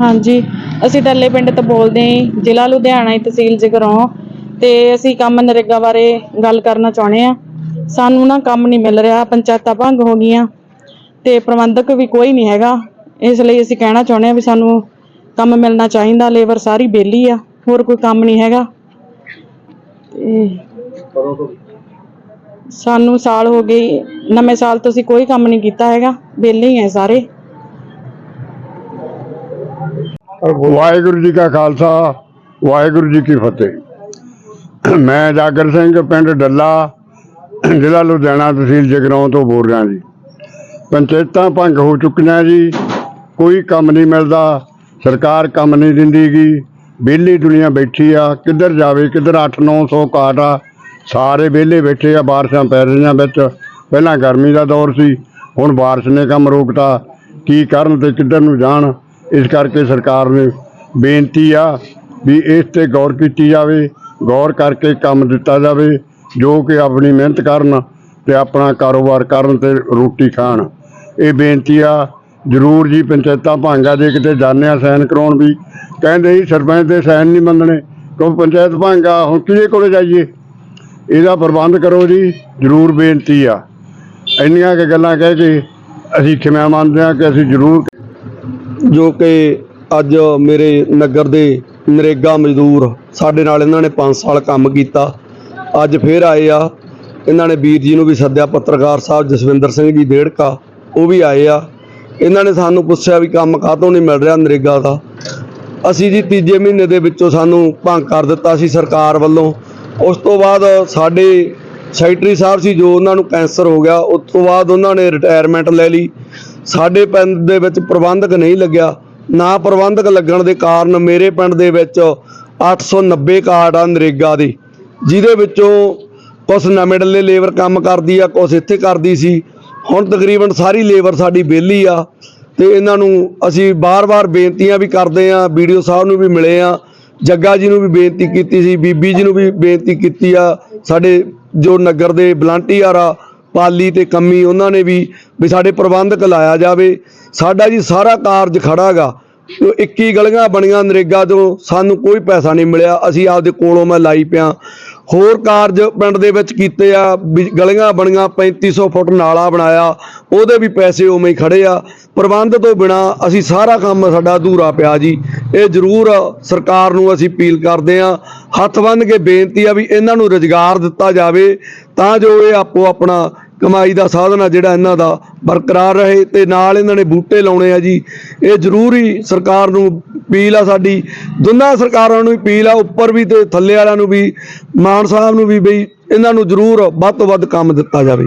ਹਾਂਜੀ, ਅਸੀਂ ਟੱਲੇ ਪਿੰਡ ਤੋਂ ਬੋਲਦੇ ਹਾਂ। ਜ਼ਿਲ੍ਹਾ ਲੁਧਿਆਣਾ ਦੀ ਤਹਿਸੀਲ ਜਗਰਾਉਂ ਤੇ ਅਸੀਂ ਕੰਮ ਨਰੇਗਾ ਬਾਰੇ ਗੱਲ ਕਰਨਾ ਚਾਹੁੰਦੇ ਆ। ਸਾਨੂੰ ਨਾ ਕੰਮ ਨਹੀਂ ਮਿਲ ਰਿਹਾ, ਪੰਚਾਇਤਾਂ ਭੰਗ ਹੋ ਗਈਆਂ। ਤੇ ਪ੍ਰਬੰਧਕ ਵੀ ਕੋਈ ਨਹੀਂ ਹੈਗਾ। ਇਸ ਲਈ ਅਸੀਂ ਕਹਿਣਾ ਚਾਹੁੰਦੇ ਆ ਵੀ ਸਾਨੂੰ ਕੰਮ ਮਿਲਣਾ ਚਾਹੀਦਾ, ਲੇਬਰ ਸਾਰੀ ਬੇਲੀ ਆ, ਹੋਰ ਕੋਈ ਕੰਮ ਨਹੀਂ ਹੈਗਾ। ਤੇ ਸਾਨੂੰ ਸਾਲ ਹੋ ਗਏ, ਨਵੇਂ ਸਾਲ ਤੋਂ ਅਸੀਂ ਕੋਈ ਕੰਮ ਨਹੀਂ ਕੀਤਾ ਹੈਗਾ, ਵਿਹਲੇ ਹੀ ਆ ਸਾਰੇ। ਵਾਹਿਗੁਰੂ ਜੀ ਕਾ ਖਾਲਸਾ, ਵਾਹਿਗੁਰੂ ਜੀ ਕੀ ਫਤਿਹ। ਮੈਂ ਜਾਗਰ ਸਿੰਘ, ਪਿੰਡ ਡੱਲਾ, ਜ਼ਿਲ੍ਹਾ ਲੁਧਿਆਣਾ ਤਹਿਸੀਲ ਜਗਰਾਉਂ ਤੋਂ ਬੋਲ ਰਿਹਾ ਜੀ। ਪੰਚਾਇਤਾਂ ਭੰਗ ਹੋ ਚੁੱਕੀਆਂ ਜੀ, ਕੋਈ ਕੰਮ ਨਹੀਂ ਮਿਲਦਾ, ਸਰਕਾਰ ਕੰਮ ਨਹੀਂ ਦਿੰਦੀਗੀ ਵਿਹਲੀ ਦੁਨੀਆ ਬੈਠੀ ਆ, ਕਿੱਧਰ ਜਾਵੇ, ਕਿੱਧਰ 8-900 ਕਾਟ ਆ, ਸਾਰੇ ਵਿਹਲੇ ਬੈਠੇ ਆ, ਬਾਰਿਸ਼ਾਂ ਪੈ ਰਹੀਆਂ ਵਿੱਚ, ਪਹਿਲਾਂ ਗਰਮੀ ਦਾ ਦੌਰ ਸੀ, ਹੁਣ ਬਾਰਿਸ਼ ਨੇ ਕੰਮ ਰੋਕਤਾ, ਕੀ ਕਰਨ ਤੇ ਕਿੱਧਰ ਨੂੰ ਜਾਣ। ਇਸ ਕਰਕੇ ਸਰਕਾਰ ਨੇ ਬੇਨਤੀ ਆ ਵੀ ਇਸ ਤੇ ਗੌਰ ਕੀਤੀ ਜਾਵੇ, ਗੌਰ ਕਰਕੇ ਕੰਮ ਦਿੱਤਾ ਜਾਵੇ, ਜੋ ਕਿ ਆਪਣੀ ਮਿਹਨਤ ਕਰਨ ਤੇ ਆਪਣਾ ਕਾਰੋਬਾਰ ਕਰਨ ਤੇ ਰੋਟੀ ਖਾਣ। ਇਹ ਬੇਨਤੀ ਆ, ਜ਼ਰੂਰ ਜੀ ਪੰਚਾਇਤਾਂ ਭਾਂਗਾ ਦੇ ਕਿਤੇ ਜਾਂਦੇ ਆ ਸਾਈਨ ਕਰਾਉਣ ਵੀ, ਕਹਿੰਦੇ ਜੀ ਸਰਪੰਚ ਦੇ ਸਾਈਨ ਨਹੀਂ ਮੰਨਣੇ, ਕਿਉਂ ਪੰਚਾਇਤ ਭਾਂਗਾ, ਹੁਣ ਕਿਹਦੇ ਕੋਲੇ ਜਾਈਏ? ਇਹਦਾ ਪ੍ਰਬੰਧ ਕਰੋ ਜੀ, ਜ਼ਰੂਰ ਬੇਨਤੀ ਆ। ਇੰਨੀਆਂ ਕੁ ਗੱਲਾਂ ਕਹਿ ਕੇ ਅਸੀਂ ਖਿਮਾ ਮੰਨਦੇ ਆ ਕਿ ਅਸੀਂ ਜ਼ਰੂਰ ਜੋ ਕਿ ਅੱਜ ਮੇਰੇ ਨਗਰ ਦੇ ਨਰੇਗਾ ਮਜ਼ਦੂਰ ਸਾਡੇ ਨਾਲ ਇਹਨਾਂ ਨੇ 5 ਸਾਲ ਕੰਮ ਕੀਤਾ। ਅੱਜ ਫੇਰ ਆਏ ਆ। ਇਹਨਾਂ ਨੇ ਵੀਰ ਜੀ ਨੂੰ ਵੀ ਸੱਦਿਆ, ਪੱਤਰਕਾਰ ਸਾਹਿਬ ਜਸਵਿੰਦਰ ਸਿੰਘ ਜੀ ਡੇੜਕਾ ਉਹ ਵੀ ਆਏ ਆ। ਇਹਨਾਂ ਨੇ ਸਾਨੂੰ ਪੁੱਛਿਆ ਵੀ ਕੰਮ ਕਾਹਤੋਂ ਨਹੀਂ ਮਿਲ ਰਿਹਾ ਨਰੇਗਾ ਦਾ। ਅਸੀਂ ਜੀ ਤੀਜੇ ਮਹੀਨੇ ਦੇ ਵਿੱਚੋਂ ਸਾਨੂੰ ਭੰਗ ਕਰ ਦਿੱਤਾ ਸੀ ਸਰਕਾਰ ਵੱਲੋਂ। ਉਸ ਤੋਂ ਬਾਅਦ ਸਾਡੇ ਸੈਕਟਰੀ ਸਾਹਿਬ ਸੀ ਜੋ ਉਹਨਾਂ ਨੂੰ ਕੈਂਸਰ ਹੋ ਗਿਆ, ਉਸ ਤੋਂ ਬਾਅਦ ਉਹਨਾਂ ਨੇ ਰਿਟਾਇਰਮੈਂਟ ਲੈ ਲਈ। ਸਾਡੇ ਪਿੰਡ ਦੇ ਵਿੱਚ ਪ੍ਰਬੰਧਕ ਨਹੀਂ ਲੱਗਿਆ। ਨਾ ਪ੍ਰਬੰਧਕ ਲੱਗਣ ਦੇ ਕਾਰਨ ਮੇਰੇ ਪਿੰਡ ਦੇ ਵਿੱਚ 890 ਕਾਰਡ ਆ ਨਰੇਗਾ ਦੇ, ਜਿਹਦੇ ਵਿੱਚੋਂ ਕੁਛ ਨਵੇਂਡਲੇ ਲੇਬਰ ਕੰਮ ਕਰਦੀ ਆ, ਕੁਛ ਇੱਥੇ ਕਰਦੀ ਸੀ। ਹੁਣ ਤਕਰੀਬਨ ਸਾਰੀ ਲੇਬਰ ਸਾਡੀ ਵਿਹਲੀ ਆ ਤੇ ਇਹਨਾਂ ਨੂੰ ਅਸੀਂ ਬਾਰ-ਬਾਰ ਬੇਨਤੀਆਂ ਵੀ ਕਰਦੇ ਆ, ਵੀਡੀਓ ਸਾਹਿਬ ਨੂੰ ਵੀ ਮਿਲੇ ਆ, ਜੱਗਾ ਜੀ ਨੂੰ ਵੀ ਬੇਨਤੀ ਕੀਤੀ ਸੀ, ਬੀਬੀ ਜੀ ਨੂੰ ਵੀ ਬੇਨਤੀ ਕੀਤੀ ਆ, ਸਾਡੇ ਜੋ ਨਗਰ ਦੇ ਵਲੰਟੀਅਰ ਆ ਪਾਲੀ ਤੇ ਕੰਮੀ ਉਹਨਾਂ ਨੇ ਵੀ ਵੀ ਸਾਡੇ ਪ੍ਰਬੰਧਕ ਲਾਇਆ ਜਾਵੇ। ਸਾਡਾ ਜੀ ਸਾਰਾ ਕਾਰਜ ਖੜਾਗਾ 21 ਗਲੀਆਂ ਬਣੀਆਂ ਨਰੇਗਾ ਤੋਂ, ਸਾਨੂੰ ਕੋਈ ਪੈਸਾ ਨਹੀਂ ਮਿਲਿਆ। ਅਸੀਂ ਆਪਦੇ ਕੋਲੋਂ ਮੈਂ ਲਾਈ ਪਿਆ। ਹੋਰ ਕਾਰਜ ਪਿੰਡ ਦੇ ਵਿੱਚ ਕੀਤੇ ਆ, ਵੀ ਗਲੀਆਂ ਬਣੀਆਂ 3500 ਫੁੱਟ ਨਾਲਾ ਬਣਾਇਆ। ਉਹਦੇ ਵੀ ਪੈਸੇ ਉਵੇਂ ਹੀ ਖੜੇ ਆ। ਪ੍ਰਬੰਧ ਤੋਂ ਬਿਨਾ ਅਸੀਂ ਸਾਰਾ ਕੰਮ ਸਾਡਾ ਅਧੂਰਾ ਪਿਆ ਜੀ। ਇਹ ਜ਼ਰੂਰ ਸਰਕਾਰ ਨੂੰ ਅਸੀਂ ਅਪੀਲ ਕਰਦੇ ਆ ਹੱਥ ਬੰਨ੍ਹ ਕੇ ਬੇਨਤੀ ਆ ਵੀ ਇਹਨਾਂ ਨੂੰ ਰੁਜ਼ਗਾਰ ਦਿੱਤਾ ਜਾਵੇ। ਤਾਂ ਜੋ ਇਹ ਆਪੋ ਆਪਣਾ ਕਮਾਈ ਦਾ ਸਾਧਨ ਆ ਜਿਹੜਾ ਇਹਨਾਂ ਦਾ, ਬਰਕਰਾਰ ਰਹੇ ਤੇ ਨਾਲ ਇਹਨਾਂ ਨੇ ਬੂਟੇ ਲਾਉਣੇ ਆ ਜੀ। ਇਹ ਜ਼ਰੂਰੀ ਸਰਕਾਰ ਨੂੰ ਅਪੀਲ ਆ ਸਾਡੀ। ਦੋਨਾਂ ਸਰਕਾਰਾਂ ਨੂੰ ਅਪੀਲ ਆ, ਉੱਪਰ ਵੀ ਤੇ ਥੱਲੇ ਵਾਲਿਆਂ ਨੂੰ ਵੀ, ਮਾਨ ਸਾਹਿਬ ਨੂੰ ਵੀ ਬਈ ਇਹਨਾਂ ਨੂੰ ਜ਼ਰੂਰ ਵੱਧ ਤੋਂ ਵੱਧ ਕੰਮ ਦਿੱਤਾ ਜਾਵੇ।